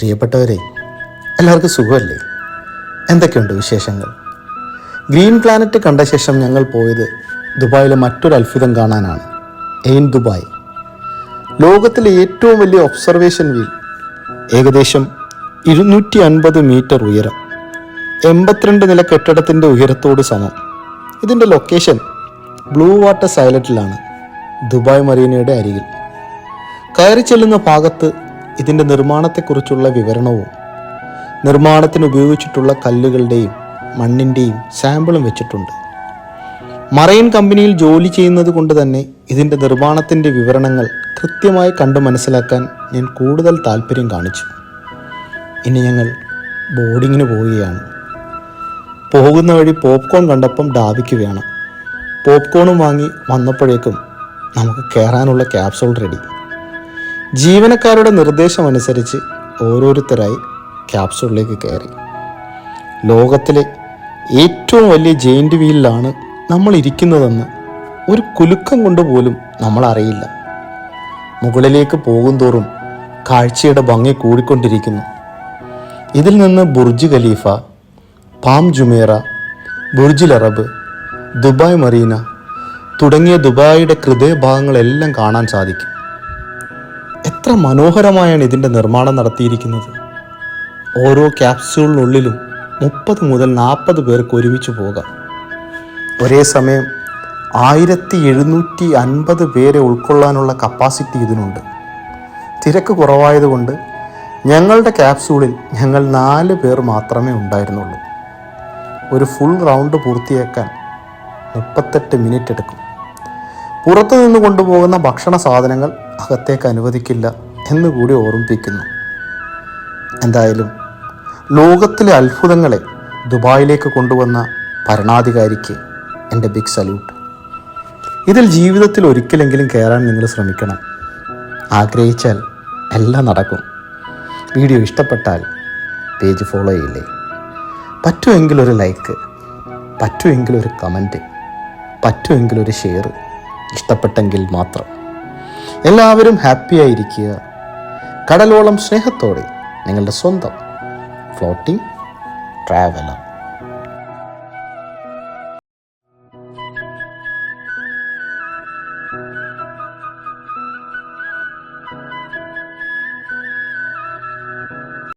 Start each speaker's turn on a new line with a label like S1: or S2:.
S1: പ്രിയപ്പെട്ടവരെ എല്ലാവർക്കും സുഖമല്ലേ? എന്തൊക്കെയുണ്ട് വിശേഷങ്ങൾ? ഗ്രീൻ പ്ലാനറ്റ് കണ്ട ശേഷം ഞങ്ങൾ പോയത് ദുബായിലെ മറ്റൊരു അത്ഭുതം കാണാനാണ്. Ain Dubai. ലോകത്തിലെ ഏറ്റവും വലിയ ഒബ്സർവേഷൻ വീൽ. ഏകദേശം ഇരുന്നൂറ്റി അൻപത് മീറ്റർ ഉയരം. എൺപത്തിരണ്ട് നില കെട്ടിടത്തിന്റെ ഉയരത്തോട് സമം. ഇതിന്റെ ലൊക്കേഷൻ ബ്ലൂ വാട്ടർ സൈലറ്റിലാണ് ദുബായ് മറീനയുടെ അരികിൽ. കയറി ചെല്ലുന്ന ഭാഗത്ത് ഇതിന്റെ നിർമ്മാണത്തെക്കുറിച്ചുള്ള വിവരണവും നിർമ്മാണത്തിന് ഉപയോഗിച്ചിട്ടുള്ള കല്ലുകളുടെയും മണ്ണിന്റെയും സാമ്പിളും വെച്ചിട്ടുണ്ട്. മറൈൻ കമ്പനിയിൽ ജോലി ചെയ്യുന്നത് കൊണ്ട് തന്നെ ഇതിന്റെ നിർമ്മാണത്തിന്റെ വിവരണങ്ങൾ കൃത്യമായി കണ്ടു മനസ്സിലാക്കാൻ ഞാൻ കൂടുതൽ താല്പര്യം കാണിച്ചു. ഇനി ഞങ്ങൾ ബോർഡിങ്ങിന് പോവുകയാണ്. പോകുന്ന വഴി പോപ്കോൺ കണ്ടപ്പം ഡാബിക്ക് വേണം. പോപ്കോണും വാങ്ങി വന്നപ്പോഴേക്കും നമുക്ക് കയറാനുള്ള ക്യാപ്സൂൾ റെഡി. ജീവനക്കാരുടെ നിർദ്ദേശമനുസരിച്ച് ഓരോരുത്തരായി ക്യാപ്സൂളിലേക്ക് കയറി. ലോകത്തിലെ ഏറ്റവും വലിയ ജെയിന്റ് വീലിലാണ് നമ്മൾ ഇരിക്കുന്നതെന്ന് ഒരു കുലുക്കം കൊണ്ട് പോലും നമ്മൾ അറിയില്ല. മുകളിലേക്ക് പോകുന്തോറും കാഴ്ചയുടെ ഭംഗി കൂടിക്കൊണ്ടിരിക്കുന്നു. ഇതിൽ നിന്ന് Burj Khalifa Palm Jumeirah Burj al Arab Dubai Marina തുടങ്ങിയ ദുബായിയുടെ ഹൃദയഭാഗങ്ങളെല്ലാം കാണാൻ സാധിക്കും. എത്ര മനോഹരമായാണ് ഇതിന്റെ നിർമ്മാണം നടത്തിയിരിക്കുന്നത്. ഓരോ ക്യാപ്സ്യൂളിനുള്ളിലും മുപ്പത് മുതൽ നാൽപ്പത് പേർക്ക് ഒരുമിച്ച് പോകാം. ഒരേ സമയം ആയിരത്തി എഴുന്നൂറ്റി അൻപത് പേരെ ഉൾക്കൊള്ളാനുള്ള കപ്പാസിറ്റി ഇതിനുണ്ട്. തിരക്ക് കുറവായതുകൊണ്ട് ഞങ്ങളുടെ ക്യാപ്സ്യൂളിൽ ഞങ്ങൾ നാല് പേർ മാത്രമേ ഉണ്ടായിരുന്നുള്ളൂ. ഒരു ഫുൾ റൗണ്ട് പൂർത്തിയാക്കാൻ മുപ്പത്തെട്ട് മിനിറ്റ് എടുക്കും. പുറത്തു നിന്ന് കൊണ്ടുപോകുന്ന ഭക്ഷണ സാധനങ്ങൾ അകത്തേക്ക് അനുവദിക്കില്ല എന്നുകൂടി ഓർമ്മിപ്പിക്കുന്നു. എന്തായാലും ലോകത്തിലെ അത്ഭുതങ്ങളെ ദുബായിലേക്ക് കൊണ്ടുവന്ന ഭരണാധികാരിക്ക് എന്റെ ബിഗ് സല്യൂട്ട് ഇതിൽ ജീവിതത്തിൽ ഒരിക്കലെങ്കിലും കയറാൻ നിങ്ങൾ ശ്രമിക്കണം. ആഗ്രഹിച്ചാൽ എല്ലാം നടക്കും. വീഡിയോ ഇഷ്ടപ്പെട്ടാൽ പേജ് ഫോളോ ചെയ്യില്ലേ? പറ്റുമെങ്കിൽ ഒരു ലൈക്ക് പറ്റുമെങ്കിൽ ഒരു കമന്റ് പറ്റുമെങ്കിൽ ഒരു ഷെയർ ഇഷ്ടപ്പെട്ടെങ്കിൽ മാത്രം. എല്ലാവരും ഹാപ്പി ആയിരിക്കുക. കടലോളം സ്നേഹത്തോടെ നിങ്ങളുടെ സ്വന്തം ഫ്ലോട്ടിംഗ് ട്രാവലർ.